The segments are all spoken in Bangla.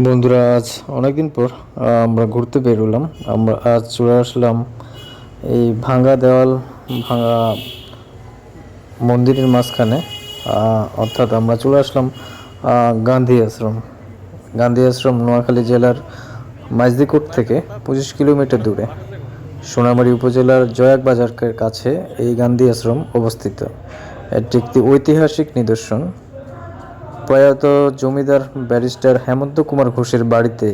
বন্ধুরা, আজ অনেকদিন পর আমরা ঘুরতে বেরোলাম আমরা আজ চলে আসলাম এই ভাঙ্গা দেওয়াল ভাঙা মন্দিরের মাঝখানে। অর্থাৎ আমরা চলে আসলাম গান্ধী আশ্রম। গান্ধী আশ্রম, নোয়াখালী জেলার মাইজদিকোট থেকে পঁচিশ কিলোমিটার দূরে। সোনামারী উপজেলার জয়াক বাজারের কাছে এই গান্ধী আশ্রম অবস্থিত। এটি একটি ঐতিহাসিক নিদর্শন। প্রয়াত জমিদার ব্যারিস্টার হেমন্ত কুমার ঘোষের বাড়িতে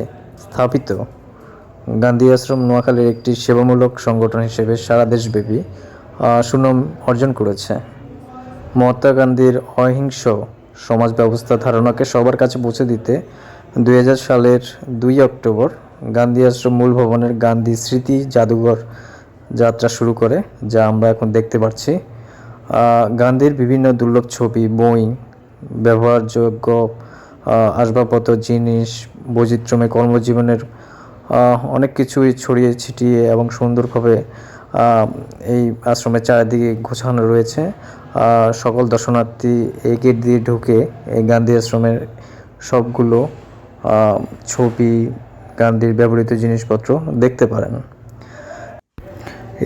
স্থাপিত গান্ধী আশ্রম নোয়াখালীর একটি সেবামূলক সংগঠন হিসেবে সারা দেশব্যাপী সুনাম অর্জন করেছে। মহাত্মা গান্ধীর অহিংস সমাজ ব্যবস্থা ধারণাকে সবার কাছে পৌঁছে দিতে দু হাজার সালের দুই অক্টোবর গান্ধী আশ্রম মূল ভবনের গান্ধী স্মৃতি জাদুঘর যাত্রা শুরু করে, যা আমরা এখন দেখতে পাচ্ছি। গান্ধীর বিভিন্ন দুর্লভ ছবি, বই ব্যবহারযোগ্য আসবাবপত্র, জিনিস, বৈচিত্র্যময় কর্মজীবনের অনেক কিছুই ছড়িয়ে ছিটিয়ে এবং সুন্দরভাবে এই আশ্রমের চারিদিকে গোছানো রয়েছে। সকল দর্শনার্থী এই গেট দিয়ে ঢুকে এই গান্ধী আশ্রমের সবগুলো ছবি, গান্ধীর ব্যবহৃত জিনিসপত্র দেখতে পারেন।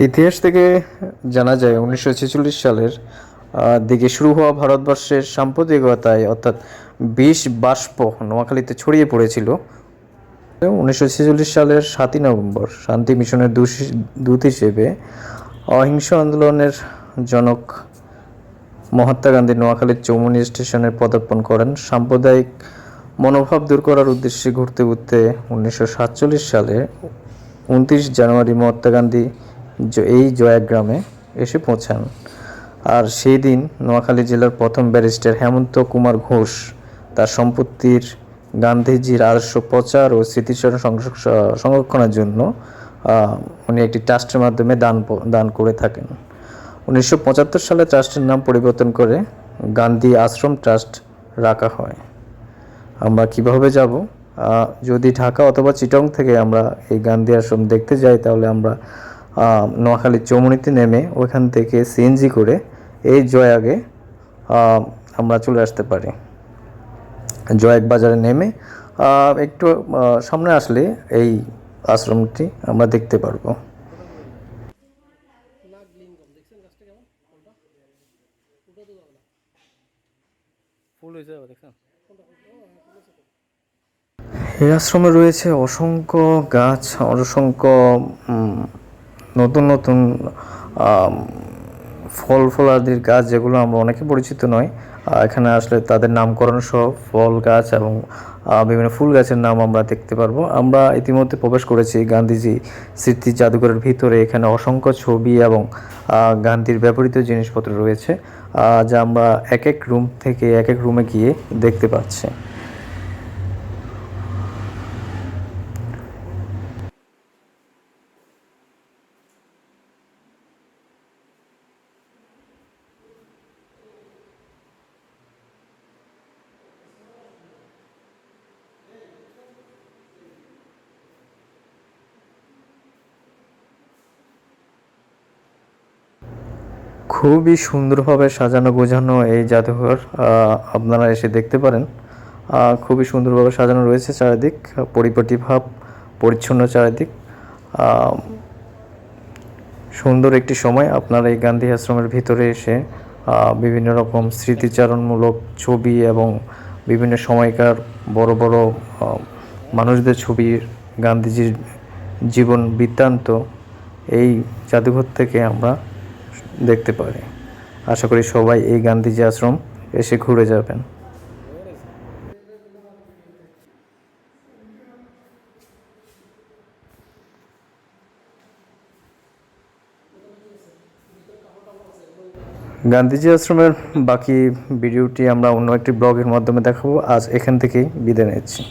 ইতিহাস থেকে জানা যায়, উনিশশো ছেচল্লিশ সালের দিকে শুরু হওয়া ভারতবর্ষের সাম্প্রতিকতায়, অর্থাৎ বিষ বাষ্প নোয়াখালীতে ছড়িয়ে পড়েছিল। উনিশশো ছেচল্লিশ সালের সাতই নভেম্বর, শান্তি মিশনের দূত হিসেবে অহিংস আন্দোলনের জনক মহাত্মা গান্ধী নোয়াখালীর চৌমুনি স্টেশনে পদার্পণ করেন। সাম্প্রদায়িক মনোভাব দূর করার উদ্দেশ্যে ঘুরতে ঘুরতে উনিশশো সাতচল্লিশ সালে উনত্রিশ জানুয়ারি মহাত্মা গান্ধী এই জয়াগ্রামে এসে পৌঁছান। আর সেই দিন নোয়াখালী জেলার প্রথম ব্যারিস্টার হেমন্ত কুমার ঘোষ তার সম্পত্তির গান্ধীজির আদর্শ প্রচার ও স্মৃতিচরণ সংরক্ষণের জন্য উনি একটি ট্রাস্টের মাধ্যমে দান দান করে থাকেন। উনিশশো পঁচাত্তর সালে ট্রাস্টের নাম পরিবর্তন করে গান্ধী আশ্রম ট্রাস্ট রাখা হয়। আমরা কীভাবে যাব? যদি ঢাকা অথবা চিটং থেকে আমরা এই গান্ধী আশ্রম দেখতে যাই, তাহলে আমরা নোয়াখালী চৌমুনিতে নেমে ওখান থেকে সিএনজি করে এই জয়াগে আমরা চলে আসতে পারি। জয়াক বাজারে নেমে একটু সামনে আসলে এই আশ্রমটি আমরা দেখতে পারব। এই আশ্রমে রয়েছে অসংখ্য গাছ অসংখ্য নতুন নতুন ফল ফলাদির গাছ যেগুলো আমরা অনেকে পরিচিত নয় এখানে আসলে তাদের নামকরণ সহ ফল গাছ এবং বিভিন্ন ফুল গাছের নাম আমরা দেখতে পারব। আমরা ইতিমধ্যে প্রবেশ করেছি গান্ধীজি স্মৃতি জাদুঘরের ভিতরে। এখানে অসংখ্য ছবি এবং গান্ধীর ব্যবহৃত জিনিসপত্র রয়েছে যা আমরা এক এক রুম থেকে এক এক রুমে গিয়ে দেখতে পাচ্ছি। খুবই সুন্দরভাবে সাজানো, গোছানো এই জাদুঘর আপনারা এসে দেখতে পারেন। খুবই সুন্দরভাবে সাজানো রয়েছে চারিদিক, পরিপাটি ভাব, পরিচ্ছন্ন চারিদিক। সুন্দর একটি সময় আপনারা এই গান্ধী আশ্রমের ভিতরে এসে বিভিন্ন রকম স্মৃতিচারণমূলক ছবি এবং বিভিন্ন সময়কার বড় বড় মানুষদের ছবি, গান্ধীজির জীবন বৃত্তান্ত, এই জাদুঘর থেকে আমরা দেখতে পারি। আশা করি সবাই এই গান্ধীজি আশ্রম এসে ঘুরে যাবেন। গান্ধীজি আশ্রমের বাকি ভিডিওটি আমরা অন্য একটি ব্লগের মাধ্যমে দেখাবো। আজ এখান থেকেই বিদায় নিচ্ছি।